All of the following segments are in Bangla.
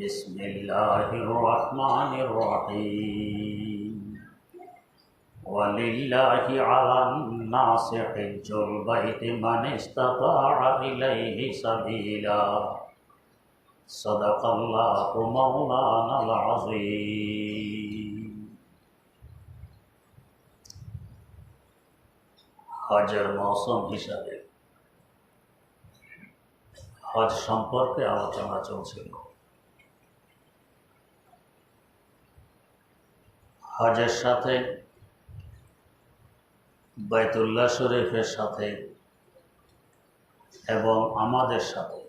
بسم الله الرحمن الرحيم ولله على الناس حج البيت من استطاع إليه سبيلا صدق الله مولانا العظيم হজের মৌসুম হিসাবে হজ সম্পর্কে আলোচনা চলছিল হজের সাথে, বাইতুল্লাহ শরীফের সাথে এবং আমাদের সাথে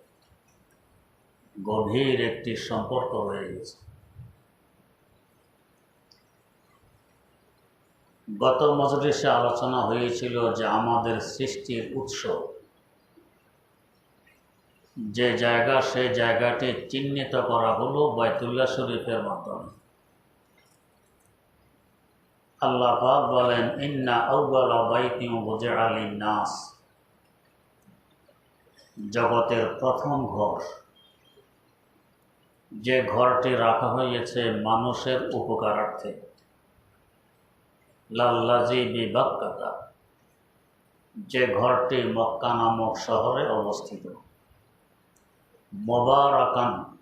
গভীর একটি সম্পর্ক হয়ে গেছে। গত মজলিসে আলোচনা হয়েছিল যে আমাদের সৃষ্টির উৎস, যে জায়গা, সেই জায়গাটি চিহ্নিত করা হলো বাইতুল্লাহ শরীফের মাধ্যমে। আল্লাহ বলেন, ইন্না আলী নাস জগতের প্রথম ঘর। যে ঘরটি রাখা হয়েছে মানুষের উপকারার্থে। লাল্লাজি বিবাক্কাতা। যে ঘরটি মক্কা নামক শহরে অবস্থিত। মোবারাকান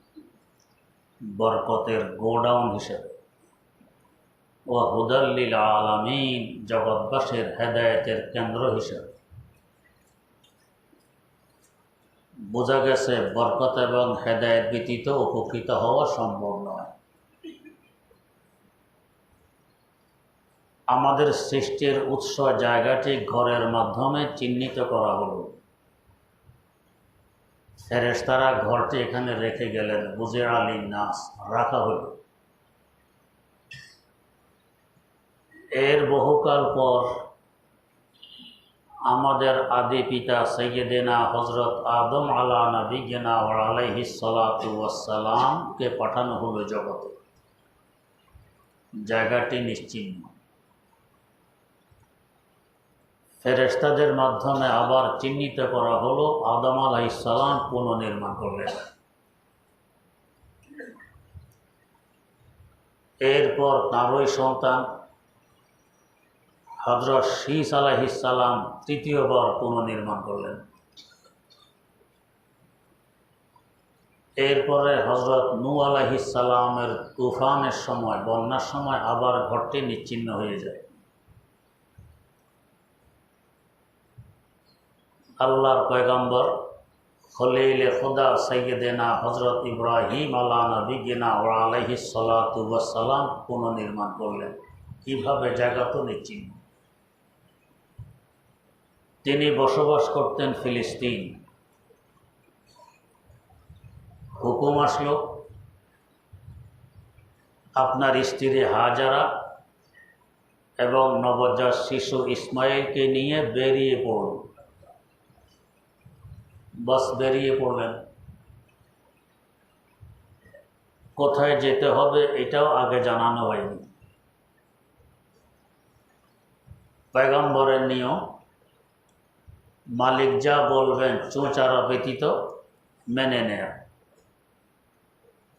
বরকতের গোডাউন হিসেবে। ও হুদাল্লিল আলামিন, জগৎবাসীর হেদায়তের কেন্দ্র হিসেবে। বোঝা গেছে, বরকত এবং হেদায়ত ব্যতীত উপকৃত হওয়া সম্ভব নয়। আমাদের সৃষ্টির উৎস জায়গাটি ঘরের মাধ্যমে চিহ্নিত করা হলো। ফেরেস্তারা ঘরটি এখানে রেখে গেলেন বুঝে আলী নাস, রাখা হলো। এর বহুকাল পর আমাদের আদি পিতা সৈয়দেনা হজরত আদম আলা নবীনা আলাইহি সালাতামকে পাঠানো হলো জগতে। জায়গাটি নিশ্চিহ্ন। ফেরেস্তাদের মাধ্যমে আবার চিহ্নিত করা হলো আদম আলাইসালাম পুনর্নির্মাণ করলেন। এরপর তাঁরই সন্তান হজরত শীষ আলাহিসাল্লাম তৃতীয়বার পুনর্নির্মাণ করলেন। এরপরে হজরত নু আলাহিসাল্লামের তুফানের সময়, বন্যার সময় আবার ঘরটি নিচ্ছিন্ন হয়ে যায়। আল্লাহর পয়গম্বর খলিল খোদা সৈয়দেনা হজরত ইব্রাহিম আল্লাহ নবীনা ও আলহি সালাতাম পুনর্নির্মাণ করলেন। কীভাবে জায়গা তো নিচ্ছিন্ন। তিনি বসবাস করতেন ফিলিস্তিন। হুকুম আসলো, আপনার স্ত্রী হাজারা এবং নবজাত শিশু ইসমাইলকে নিয়ে বেরিয়ে পড়ুন। বাস বেরিয়ে পড়লেন। কোথায় যেতে হবে এটাও আগে জানানো হয়নি। পয়গম্বরের নিয়ম মালিক যা বলবেন চোঁচারা ব্যতীত মেনে নেয়া।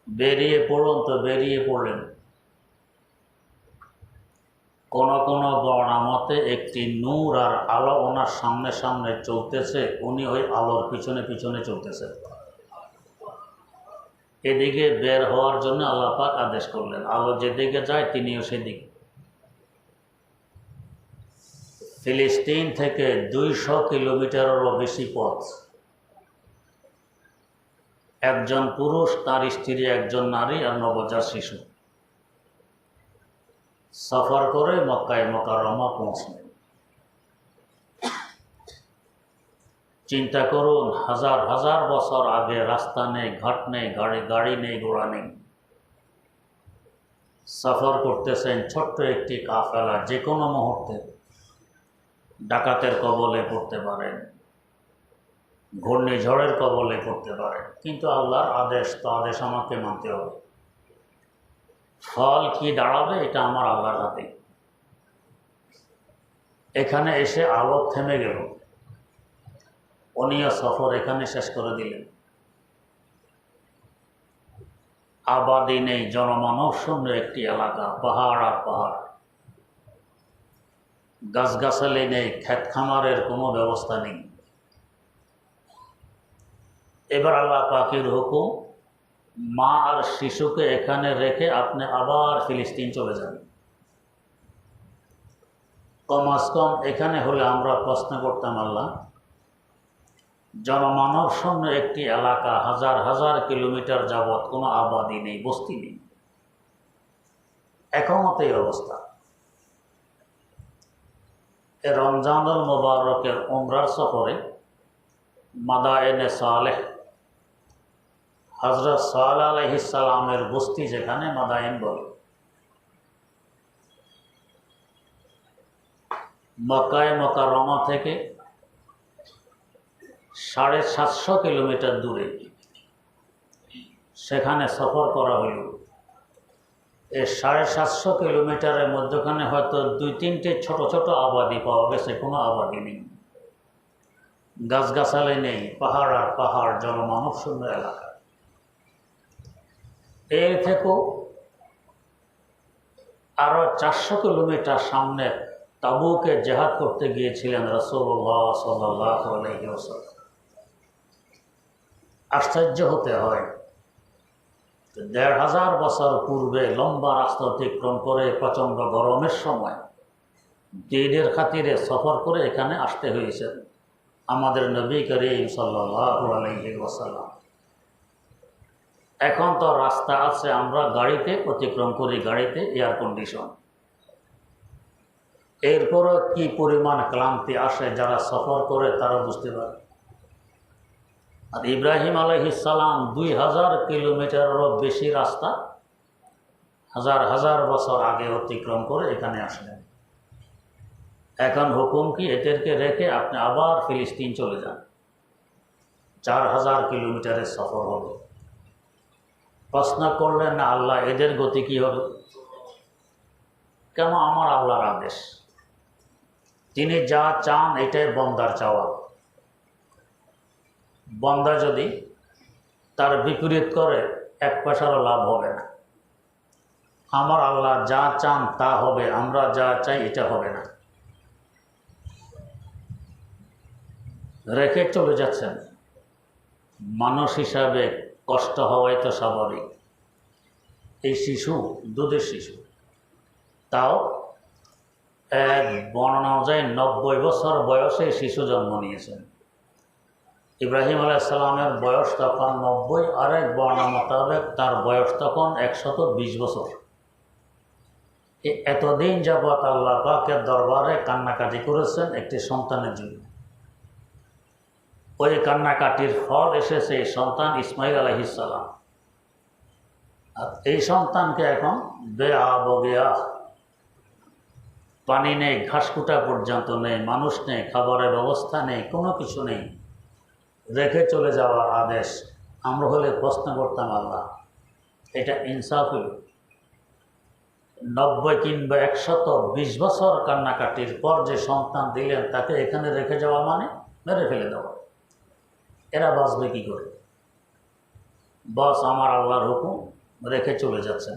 বেরিয়ে পড়ুন তো বেরিয়ে পড়লেন। কোন কোনো বর্ণামতে একটি নূর আর আলো ওনার সামনে সামনে চলতেছে, উনি ওই আলোর পিছনে পিছনে চলতেছে। এদিকে বের হওয়ার জন্য আল্লাহ পাক আদেশ করলেন। আলো যেদিকে যায় তিনিও সেদিকে। ফিলিস্তিন থেকে দুইশো কিলোমিটারেরও বেশি পথ। একজন পুরুষ, তার স্ত্রী, একজন নারী আর নবজাত শিশু। সফর করে মক্কায় মকারমা পৌঁছলেন। চিন্তা করুন, হাজার হাজার বছর আগে রাস্তা নেই, ঘাট নেই, গাড়ি গাড়ি নেই, ঘোড়া নেই। সফর করতেছেন ছোট্ট একটি কাফেলা যে কোনো মুহূর্তে। ডাকাতের কবলে পড়তে পারেন, ঘূর্ণিঝড়ের কবলে পড়তে পারেন। কিন্তু আল্লাহর আদেশ, তো আদেশ আমাকে মানতে হবে। ফল কি দাঁড়াবে, এটা আমার আল্লাহর হাতে। এখানে এসে আলো থেমে গেল। উনিও সফর এখানে শেষ করে দিলেন। আবাদি নেই, জনমানব শূন্য একটি এলাকা, পাহাড় আর পাহাড়। গাছগাছালি নেই, ক্ষেত খামারের কোনো ব্যবস্থা নেই। এবার আল্লাহ পাখির হুকুম, মা আর শিশুকে এখানে রেখে আপনি আবার ফিলিস্তিন চলে যান। কমাস কম এখানে হলে আমরা প্রশ্ন করতাম, আল্লাহ, জনমানব শূন্য একটি এলাকা হাজার হাজার কিলোমিটার যাবৎ কোনো আবাদি নেই, বস্তি নেই। এই অবস্থা। রমজানুল মোবারকের উমরার সফরে মাদায়নে সালেহ হজরত সাল আলহিসালামের বস্তি যেখানে মাদায়ন বলে। মক্কায় মকারমা থেকে সাড়ে সাতশো কিলোমিটার দূরে সেখানে সফর করা হইল সাড়ে সাতশো কিলোমিটারের মধ্যখানে হয়তো দুই তিনটে ছোট ছোট আবাদি পাওয়া গেছে, কোনো আবাদি নেই। গাছগাছালি নেই, পাহাড় আর পাহাড় জনমানব শূন্য এলাকা। এর থেকেও আরও চারশো কিলোমিটার সামনে তাবুকে জেহাদ করতে গিয়েছিলেন রসুল্লাহ সাল্লাহ আলহিউসাল্লাম আশ্চর্য হতে হয় দেড় হাজার বছর পূর্বে লম্বা রাস্তা অতিক্রম করে প্রচণ্ড গরমের সময় দিনের খাতিরে সফর করে এখানে আসতে হয়েছে আমাদের নবী করিম সাল্লাহ এখন তো রাস্তা আছে, আমরা গাড়িতে অতিক্রম করি, গাড়িতে এয়ার কন্ডিশন এরপরও কি পরিমাণ ক্লান্তি আসে যারা সফর করে তারা বুঝতে পারে আর ইব্রাহিম আলহিসাল্লাম দুই হাজার কিলোমিটারেরও বেশি রাস্তা হাজার হাজার বছর আগে অতিক্রম করে এখানে আসলেন। এখন হুকুম কি? এদেরকে রেখে আপনি আবার ফিলিস্তিন চলে যান। চার হাজার কিলোমিটারের সফর হবে। প্রশ্ন করলেন না আল্লাহ, এদের গতি কি হবে? কেন? আমার আল্লাহর আদেশ। তিনি যা চান, এটাই বন্দার চাওয়া। বন্দা যদি তার বিপরীত করে, এক পয়সারও লাভ হবে না। আমার আল্লাহ যা চান তা হবে, আমরা যা চাই এটা হবে না। রেখে চলে যাচ্ছেন। মানুষ হিসাবে কষ্ট হওয়াই তো স্বাভাবিক। এই শিশু, দুধের শিশু, তাও এক বর্ণনা অনুযায়ী নব্বই বছর বয়সে শিশু জন্ম নিয়েছেন। ইব্রাহিম আলাইসাল্লামের বয়স তখন নব্বই আরেক বর্ণা মোতাবেক তার বয়স তখন একশত বিশ বছর। এতদিন যাবৎ আল্লাহ পাকের দরবারে কান্নাকাটি করেছেন একটি সন্তানের জন্য। ওই কান্নাকাটির ফল এসেছে এই সন্তান ইসমাইল আলহিসাল্লাম আর এই সন্তানকে এখন বেয়া, বগিয়া, পানি নেই, ঘাসকুটা পর্যন্ত নেই, মানুষ নেই, খাবারের ব্যবস্থা নেই, কোনো কিছু নেই। রেখে চলে যাওয়ার আদেশ, আমরা হলে প্রশ্ন করতাম আল্লাহ, এটা ইনসাফ নব্বই কিংবা একশত বিশ বছর কান্নাকাটির পর যে সন্তান দিলেন, তাকে এখানে রেখে যাওয়া মানে মেরে ফেলে দেওয়া। এরা বাঁচবে কী করে? বস, আমার আল্লাহর হুকুম, রেখে চলে যাচ্ছেন।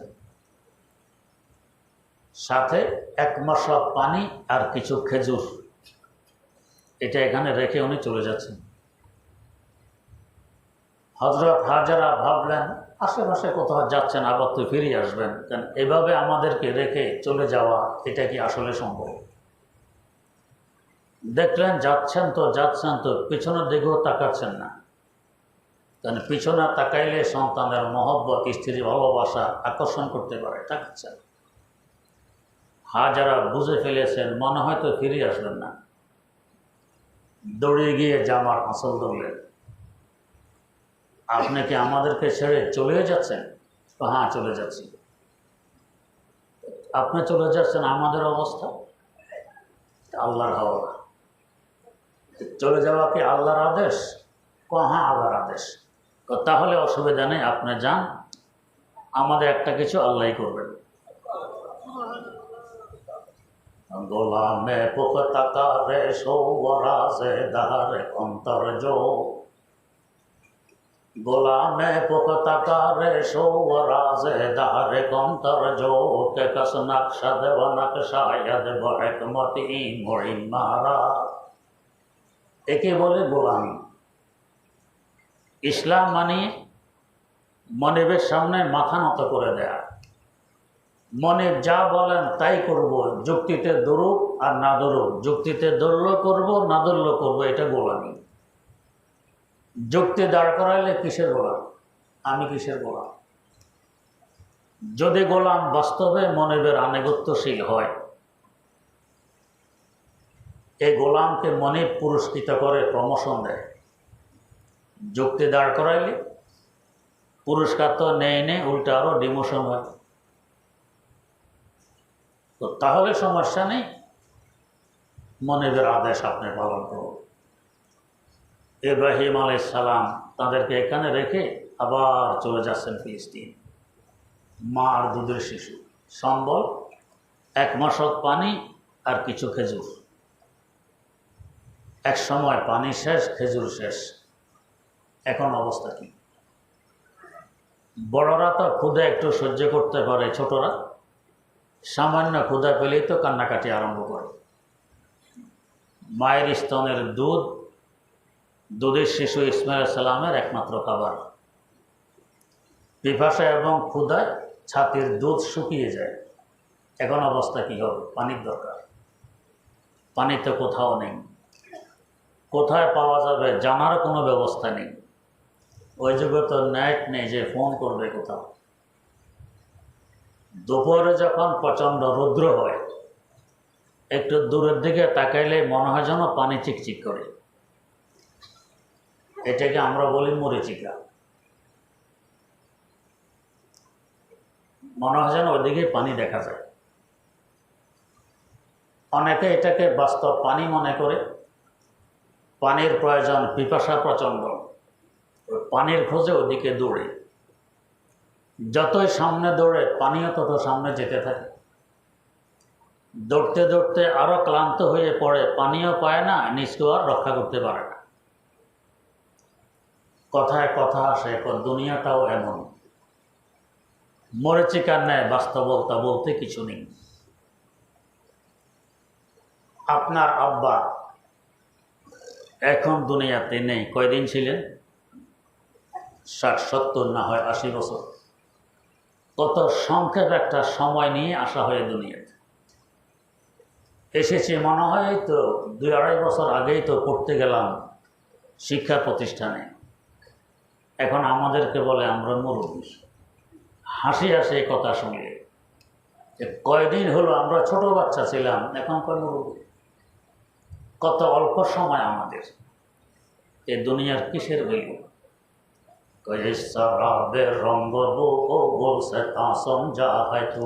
সাথে এক মশলা পানি আর কিছু খেজুর, এটা এখানে রেখে উনি চলে যাচ্ছেন। হজরত হাজারা ভাবলেন, আশেপাশে কোথাও যাচ্ছেন আবার তো ফিরে আসবেন। কেন, এভাবে আমাদেরকে রেখে চলে যাওয়া, এটা কি আসলে সম্ভব? দেখলেন, যাচ্ছেন তো যাচ্ছেন তো, পিছনের দিকেও তাকাচ্ছেন না। কারণ পিছনে তাকাইলে সন্তানের মহব্বত, স্ত্রীর ভালোবাসা আকর্ষণ করতে পারে, তাকাচ্ছেন। হাজারা বুঝে ফেলেছেন, মনে হয় তো ফিরে আসবেন না। দৌড়ে গিয়ে জামার আসল ধরলেন। আপনি কি আমাদেরকে ছেড়ে চলে যাচ্ছেন? তো হ্যাঁ চলে যাচ্ছি। আপনি চলে যাচ্ছেন আমাদের অবস্থা? আল্লাহর হওয়া। চলে যাওয়া কি আল্লাহর আদেশ? ক হ্যাঁ আল্লাহর আদেশ। তাহলে অসুবিধা নেই, আপনি যান। আমাদের একটা কিছু আল্লাহই করবেন। গোলামে পুকতাকা রে সৌরাজে দারে অন্তর জো গোলামে পুকতাকা রে সৌরাজে দারে অন্তর জো কে কস নকশা দেব নকশা দেব হেকমতি মরি মারা একে বলে গোলামি। ইসলাম মানে মনিবের সামনে মাথা নত করে দেয়া। মনে যা বলেন তাই করব, যুক্তিতে দৌড়ুক আর না দৌড়ুক যুক্তিতে দৌড়ল করব, না দৌড়ল করব, এটা গোলামি। যুক্তি দাঁড় করাইলে কিসের গোলাম? আমি কিসের গোলাম? যদি গোলাম বাস্তবে মনিবের আনুগত্যশীল হয়, এই গোলামকে মনে পুরস্কৃত করে প্রমোশন দেয়। যুক্তি দাঁড় করাইলে পুরস্কার তো নেই নেই উল্টা আরও ডিমোশন হয়। তো তাহলে সমস্যা নেই, মনিবের আদেশ আপনি পালন করুন। ইব্রাহিম আলাই সালাম তাদেরকে এখানে রেখে আবার চলে যাচ্ছেন ফিলিস্তিন। মা আর দুধের শিশু, সম্বল, এক মশক পানি আর কিছু খেজুর। এক সময় পানি শেষ, খেজুর শেষ। এখন অবস্থা কি? বড়রা তো ক্ষুদে একটু সহ্য করতে পারে, ছোটরা সামান্য ক্ষুদা পেলেই তো কান্নাকাটি আরম্ভ করে। মায়ের স্তনের দুধ দুধের শিশু ইসমাইল সালামের একমাত্র খাবার। পিপাসা এবং ক্ষুদায় ছাতির দুধ শুকিয়ে যায়। এখন অবস্থা কী হবে? পানির দরকার। পানি তো কোথাও নেই। কোথায় পাওয়া যাবে জানার কোনো ব্যবস্থা নেই। ওই যুগে তো নেট নেই যে ফোন করবে কোথাও। দুপুরে যখন প্রচণ্ড রৌদ্র হয়, একটু দূরের দিকে তাকাইলে মনে হয় যেন পানি চিকচিক করে। এটাকে আমরা বলি মরিচিকা। মনে হয় যেন ওইদিকে পানি দেখা যায়। অনেকে এটাকে বাস্তব পানি মনে করে। পানির প্রয়োজন পিপাসা প্রচণ্ড। পানির খোঁজে ওদিকে দৌড়ে। যতই সামনে দৌড়ে, পানিও তত সামনে যেতে থাকে। দৌড়তে দৌড়তে আরও ক্লান্ত হয়ে পড়ে, পানিও পায় না নিজকেও আর রক্ষা করতে পারে না। কথায় কথা আসে দুনিয়াটাও এমন। মরেচিকার নেয় বাস্তবতা বলতে কিছু নেই। আপনার আব্বা এখন দুনিয়াতে নেই। কয়দিন ছিলেন? ষাট, সত্তর, না হয় আশি বছর। কত সংক্ষেপ একটা সময় নিয়ে আসা হয় দুনিয়াতে। এসেছি মনে হয় তো দুই আড়াই বছর আগেই তো পড়তে গেলাম শিক্ষা প্রতিষ্ঠানে। এখন আমাদেরকে বলে আমরা মুরব্বী। হাসি হাসি কথা শুনলে যে কয়দিন হলো আমরা ছোট বাচ্চা ছিলাম, এখন কয় মুরব্বী? কত অল্প সময় আমাদের। এ দুনিয়ার কিসের হইল কয়ে শরাবের রঙ্গ সে তা সমঝা হয় তু।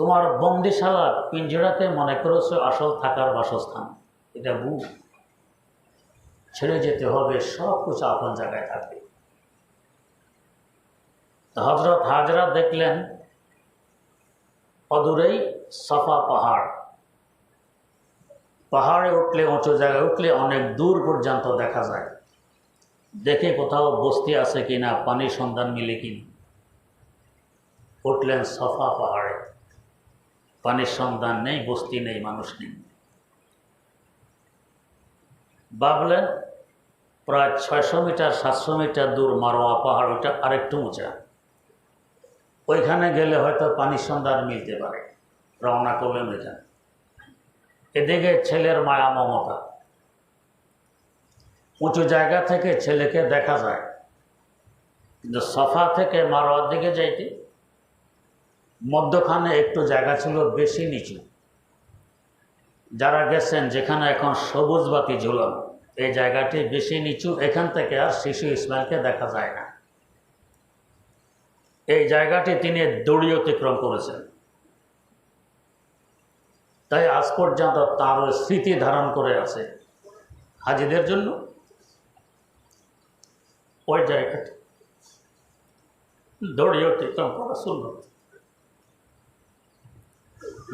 তোমার বন্দিশালা পিঞ্জরাকে মনে করেছ আসল থাকার বাসস্থান। এটা বু ছেড়ে যেতে হবে, সব কিছু আপন জায়গায় থাকবে। হজরত হাজরা দেখলেন, অদূরেই সাফা পাহাড়। পাহাড়ে উঠলে, উঁচু জায়গায় উঠলে অনেক দূর পর্যন্ত দেখা যায়। দেখে কোথাও বস্তি আছে কিনা, পানির সন্ধান মিলে কিনা। উঠলেন সফা পাহাড়ে। পানির সন্ধান নেই, বস্তি নেই, মানুষ নেই। ভাবলেন, প্রায় ছয়শো মিটার, সাতশো মিটার দূর মারোয়া পাহাড় ওটা আরেকটু উঁচা। ওইখানে গেলে হয়তো পানির সন্ধান মিলতে পারে। রওনা করলেন ওইখানে। এদিকে ছেলের মায়া মমতা। উঁচু জায়গা থেকে ছেলেকে দেখা যায়। কিন্তু সফা থেকে মারোয়ার দিকে যাইতে মধ্যখানে একটু জায়গা ছিল, বেশি নিচু। যারা গেছেন, যেখানে এখন সবুজ বাতি ঝুলানো, এই জায়গাটি বেশি নিচু, এখান থেকে আর শিশু ইসমাইলকে দেখা যায় না। এই জায়গাটি তিনি দড়ি অতিক্রম করেছেন। তাই আজ পর্যন্ত তার স্মৃতি ধারণ করে আছে হাজিদের জন্য। ওই জায়গাটি দড়ি অতিক্রম করা শুনল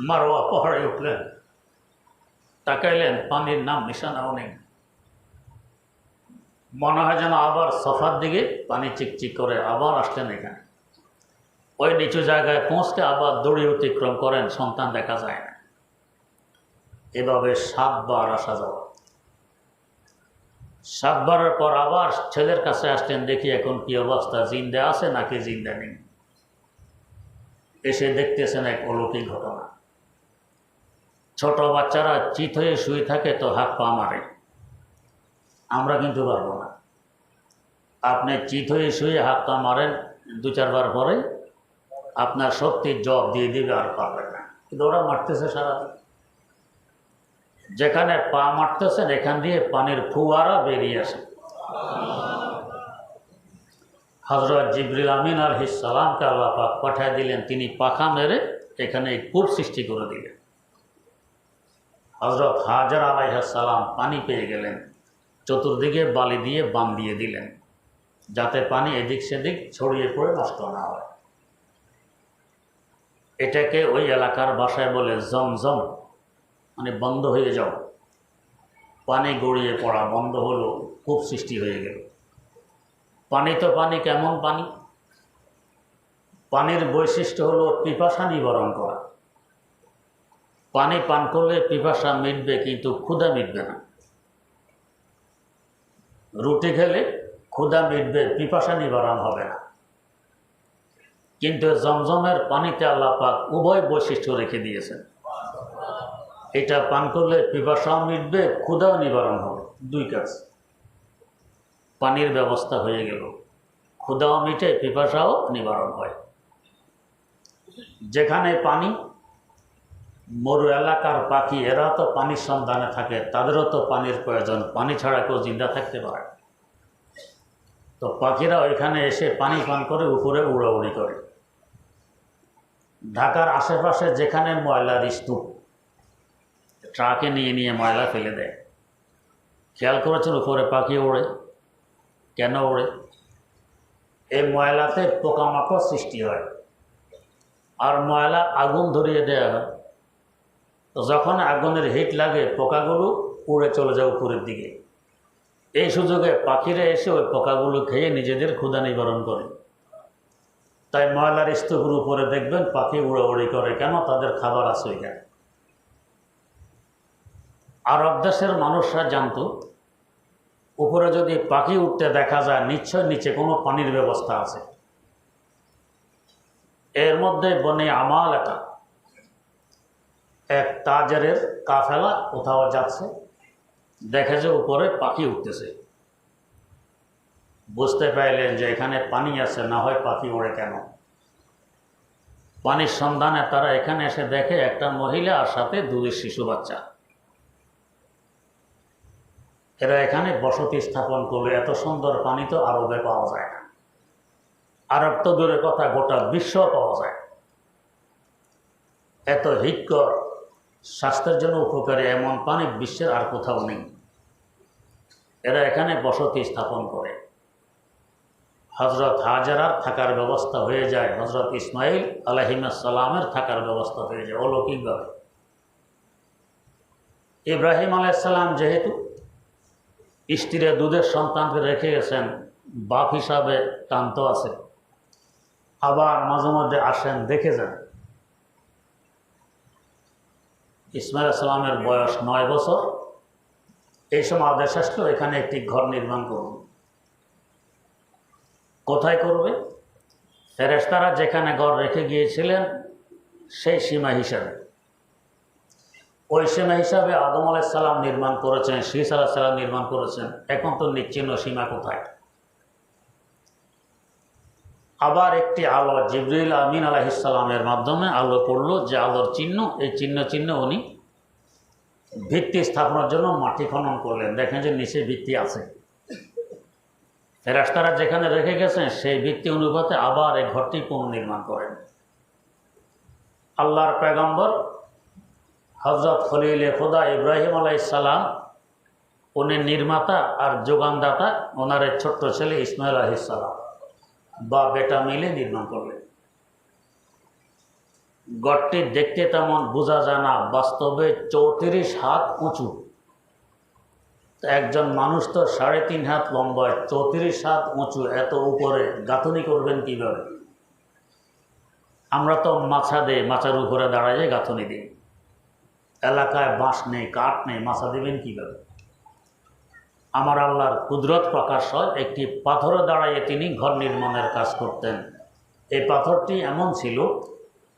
মারোয়া পাহাড়ে উঠলেন তাকাইলেন, পানির নাম নিশানাও নেই মনে হয় যেন আবার সফার দিকে পানি চিকচিক করে আবার আসলেন এখানে। ওই নিচু জায়গায় পৌঁছতে আবার দড়ি অতিক্রম করেন, সন্তান দেখা যায় না। এভাবে সাতবার আসা যাওয়া। সাতবারের পর আবার ছেলের কাছে আসলেন, দেখি এখন কি অবস্থা, জিন্দা আছে নাকি জিন্দা নেই। এসে দেখতেছেন এক অলৌকিক ঘটনা। ছোট বাচ্চারা চিত হয়ে শুয়ে থাকে তো হাত পা মারে। আমরা কিন্তু পারব না। আপনি চিত হয়ে শুয়ে হাত পা মারেন দু চারবার পরে আপনার শক্তির জব দিয়ে দিবে আর পারবেন না। কিন্তু ওরা মারতেছে সারাদিন যেখানে পা মারতেছেন, এখান দিয়ে পানির ফুয়ারা বেরিয়ে আসে। হজরত জিবরিল আমিন আল সালামকে আল্লাহ পাক পাঠিয়ে দিলেন। তিনি পাখা মেরে এখানে কূপ সৃষ্টি করে দিলেন। হজরত হাজার আলাইহাসালাম পানি পেয়ে গেলেন, চতুর্দিকে বালি দিয়ে বান দিয়ে দিলেন, যাতে পানি এদিক সেদিক ছড়িয়ে পড়ে নষ্ট না হয়। এটাকে ওই এলাকার বাসায় বলে জমজম মানে বন্ধ হয়ে যাও। পানি গড়িয়ে পড়া বন্ধ হলো, কূপ সৃষ্টি হয়ে গেল। পানি তো পানি, কেমন পানি? পানির বৈশিষ্ট্য হলো পিপাসা নিবারণ করা। পানি পান করলে পিপাসা মিটবে, কিন্তু ক্ষুধা মিটবে না। রুটি খেলে ক্ষুধা মিটবে, পিপাসা নিবারণ হবে না। কিন্তু জমজমের পানিতে আল্লাহ পাক উভয় বৈশিষ্ট্য রেখে দিয়েছেন। এটা পান করলে পিপাসাও মিটবে, ক্ষুধাও নিবারণ হবে। দুই কাজ। পানির ব্যবস্থা হয়ে গেল। ক্ষুধাও মিটে, পিপাসাও নিবারণ হয়। যেখানে পানি মরু এলাকার পাখি, এরা তো পানির সন্ধানে থাকে, তাদেরও তো পানির প্রয়োজন, পানি ছাড়া কেউ জিন্দা থাকতে পারে। তো পাখিরা ওইখানে এসে পানি পান করে, উপরে উড়াউড়ি করে। ঢাকার আশেপাশে যেখানে ময়লার স্তূপ ট্রাকে নিয়ে নিয়ে ময়লা ফেলে দেয়। খেয়াল করেছেন উপরে পাখি ওড়ে? কেন ওড়ে? এই ময়লাতে পোকামাকড় সৃষ্টি হয়। আর ময়লা আগুন ধরিয়ে দেওয়া হয়। যখন আগুনের হিট লাগে, পোকাগুলো উড়ে চলে যায় উপরের দিকে। এই সুযোগে পাখিরা এসে ওই পোকাগুলো খেয়ে নিজেদের ক্ষুধা নিবারণ করে। তাই ময়লার স্তূপের উপরে দেখবেন পাখি উড়াউড়ি করে, কেন তাদের খাবার আছে ওইখানে আরব দেশের মানুষরা জানতো, উপরে যদি পাখি উঠতে দেখা যায়, নিশ্চয় নিচে কোনো পানির ব্যবস্থা আছে। এর মধ্যে বনে আমাল এটা এক তাজারের কাফেলা কোথাও যাচ্ছে, দেখে যে উপরে পাখি উঠতেছে। বুঝতে পারলেন যে এখানে পানি আছে, না হয় পাখি ওড়ে কেন? পানির সন্ধানে তারা এখানে এসে দেখে একটা মহিলা আর সাথে দুই শিশু বাচ্চা। এরা এখানে বসতি স্থাপন করলে এত সুন্দর পানি তো আরবে পাওয়া যায় না। আরব তো দূরের কথা, গোটা বিশ্ব পাওয়া যায়। এত হিতকর স্বাস্থ্যের জন্য উপকারী এমন পানি বিশ্বের আর কোথাও নেই। এরা এখানে বসতি স্থাপন করে। হজরত হাজারার থাকার ব্যবস্থা হয়ে যায় হজরত ইসমাইল আলহিমাসাল্লামের থাকার ব্যবস্থা হয়ে যায় অলৌকিকভাবে। ইব্রাহিম আলাইসাল্লাম যেহেতু স্ত্রীর দুধের সন্তানকে রেখে গেছেন, বাপ হিসাবে টান্ত আছে। আবার মাঝে মধ্যে আসেন, দেখে যান। ইসমাইল সালামের বয়স নয় বছর। এই সময় আদেশ আসলো এখানে একটি ঘর নির্মাণ করুন কোথায় করবে? ফেরেস্তারা যেখানে ঘর রেখে গিয়েছিলেন, সেই সীমা হিসাবে। ওই সীমা হিসাবে আদম আলাইসাল্লাম নির্মাণ করেছেন শীষ আলাহিসাল্লাম নির্মাণ করেছেন। এখন তো নিচ্ছিন্ন সীমা কোথায়? আবার একটি আলো জিবরুল আমিন আলাহিসাল্লামের মাধ্যমে আলো পড়ল যে আলোর চিহ্ন, এই চিহ্ন চিহ্ন উনি ভিত্তি স্থাপনের জন্য মাটি খনন করলেন। দেখেন যে নিচে ভিত্তি আছে। ফেরাস্তারা যেখানে রেখে গেছেন, সেই ভিত্তি অনুপাতে আবার এই ঘরটি পুনর্নির্মাণ করেন। আল্লাহর পেগম্বর হজরত খলিল খোদা ইব্রাহিম আলাইসাল্লাম উনি নির্মাতা আর যোগানদাতা, ওনার ছোট্ট ছেলে ইসমাইল আলাইসাল্লাম বা বেটা মিলে নির্মাণ করলেন। গড়টি দেখতে তেমন বোঝা যায় না, বাস্তবে চৌত্রিশ হাত উঁচু। একজন মানুষ তো সাড়ে তিন হাত লম্বায় চৌত্রিশ হাত উঁচু, এত উপরে গাঁথনি করবেন কীভাবে? আমরা তো মাছা দেই মাছার উপরে দাঁড়ায় গাঁথনি দিই। এলাকায় বাঁশ নেই, কাঠ নেই, মাছা দেবেন কীভাবে? আমার আল্লাহর কুদরত প্রকাশ হয়, একটি পাথরে দাঁড়াইয়ে তিনি ঘর নির্মাণের কাজ করতেন। এই পাথরটি এমন ছিল,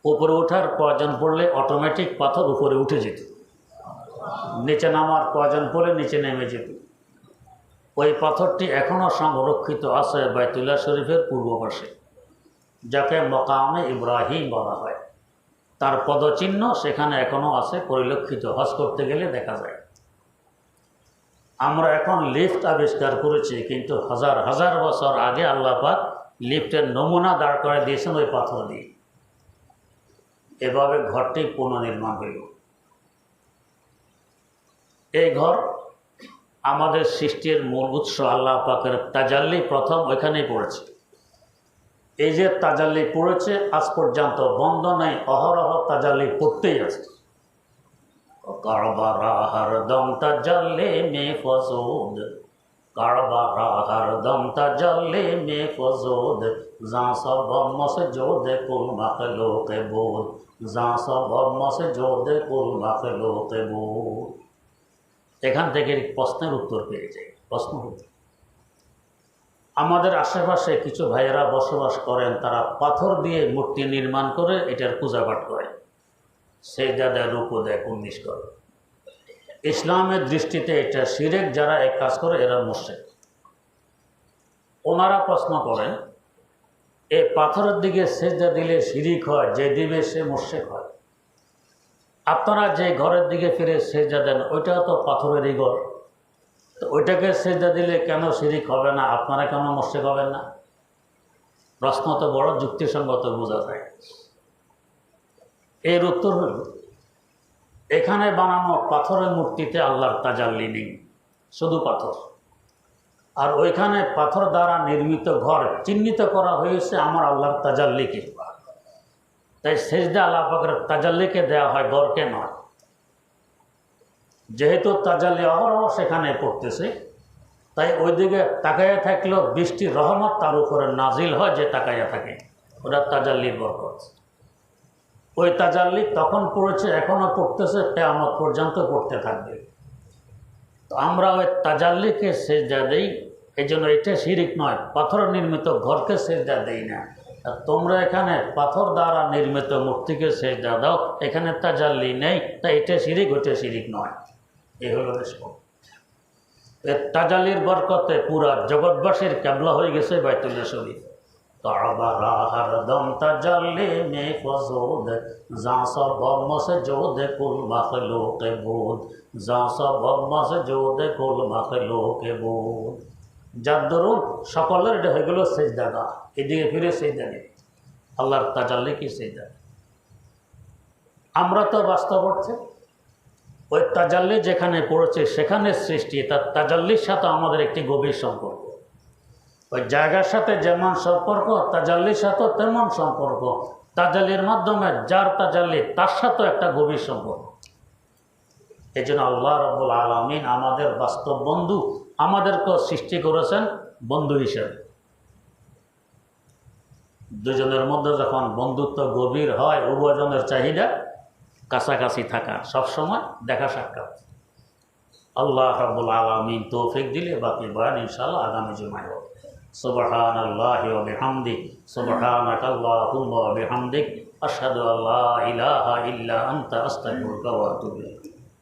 উপরে ওঠার প্রয়োজন পড়লে অটোমেটিক পাথর উপরে উঠে যেত। নিচে নামার প্রয়োজন পড়লে নিচে নেমে যেত। ওই পাথরটি এখনও সংরক্ষিত আছে বাইতুল্লাহ শরীফের পূর্ব পাশে যাকে মকামে ইব্রাহিম বলা হয়। তার পদচিহ্ন সেখানে এখনও আছে, পরিলক্ষিত হজ করতে গেলে দেখা যায়। আমরা এখন লিফট আবিষ্কার করেছি, কিন্তু হাজার হাজার বছর আগে আল্লাপাক লিফটের নমুনা দাঁড় করে দিয়েছেন ওই পাথর দিয়ে। এভাবে ঘরটি পুনর্নির্মাণ হইল। এই ঘর আমাদের সৃষ্টির মূল উৎস আল্লাহ পাকের তাজাল্লি প্রথম ওইখানেই পড়েছে। এই যে তাজাল্লি পড়েছে, আজ পর্যন্ত বন্ধ নেই, অহরহ তাজাল্লি পড়তেই আছে। মে তাজাল্লে মে ফজুদ যা সব কুল বুদ যা সব কুল বুদ এখান থেকে প্রশ্নের উত্তর পেয়ে যাই। প্রশ্ন উত্তর আমাদের আশেপাশে কিছু ভাইয়েরা বসবাস করেন, তারা পাথর দিয়ে মূর্তি নির্মাণ করে এটার পূজা পাঠ করে সেই দাদা রূপ দেয় কুন্দিস করে। ইসলামের দৃষ্টিতে এটা সিরেক যারা এক কাজ করে, এরা মুর্শেক ওনারা প্রশ্ন করেন, এই পাথরের দিকে সেজদা দিলে শিরিক হয়, যে দিবে সে মুর্শেক হয়। আপনারা যে ঘরের দিকে ফিরে সেজদা দেন ওইটাও তো পাথরেরই ঘর। তো ওইটাকে সেজদা দিলে কেন শিরিক হবে না? আপনারা কেন মুর্শেক হবেন না? প্রশ্ন তো বড়, যুক্তিসঙ্গত বোঝা যায়। এর উত্তর হল, এখানে বানানো পাথরের মূর্তিতে আল্লাহর তাজাল্লি নেই, শুধু পাথর। আর ওইখানে পাথর দ্বারা নির্মিত ঘর চিহ্নিত করা হয়েছে আমার আল্লাহর তাজাল্লিকে। তাই সেজদা আল্লাহ পাকের তাজাল্লিকে দেওয়া হয় গড়কে নয়। যেহেতু তাজাল্লি অহরহ সেখানে পড়তেছে, তাই ওইদিকে তাকাইয়া থাকলেও বৃষ্টির রহমত তার উপরে নাজিল হয় যে তাকাইয়া থাকে। ওটা তাজাল্লির বরকত। ওই তাজাল্লি তখন পড়েছে এখনও পড়তেছে কেয়ামত পর্যন্ত পড়তে থাকবে। তো আমরা ওই তাজাল্লিকে সেজদা দেই এই জন্য এটা শিরিক নয়, পাথর নির্মিত ঘরকে সেজদা দেই না। আর তোমরা এখানে পাথর দ্বারা নির্মিত মূর্তিকে সেজদা দাও, এখানে তাজাল্লি নেই তা এটা শিরিক, ওইটা শিরিক নয়। এই হলো তাজালির বরকতে পুরা জগৎবাসীর ক্যাবলা হয়ে গেছে বাইতুল্লাহ শরীফ। যার সকলের এটা হয়ে গেল সেজদাগা এদিকে ফিরে সেজদা নেই। আল্লাহর তাজাল্লি কি সেজদা? আমরা তো বাস্তব হচ্ছে ওই তাজাল্লি যেখানে পড়েছে সেখানে সৃষ্টি, তার তাজাল্লির সাথে আমাদের একটি গভীর সম্পর্ক। ওই জায়গার সাথে যেমন সম্পর্ক, তাজাল্লির সাথেও তেমন সম্পর্ক। তাজাল্লির মাধ্যমে যার তাজাল্লি, তার সাথেও একটা গভীর সম্পর্ক। এই জন্য আল্লাহ রব্বুল আলমিন আমাদের বাস্তব বন্ধু আমাদেরকেও সৃষ্টি করেছেন বন্ধু হিসেবে। দুজনের মধ্যে যখন বন্ধুত্ব গভীর হয়, উভয়জনের চাহিদা কাছাকাছি থাকা, সবসময় দেখা সাক্ষাৎ। আল্লাহ রাব্বুল আলমিন তৌফিক দিলে বাকি বয়ান ইনশাআল্লাহ আগামী জুমায় হবে। سبحان اللہ و بحمدك سبحانك اللہم و بحمدك اشہد اللہ الہ الا انت، استغفرک و اتوب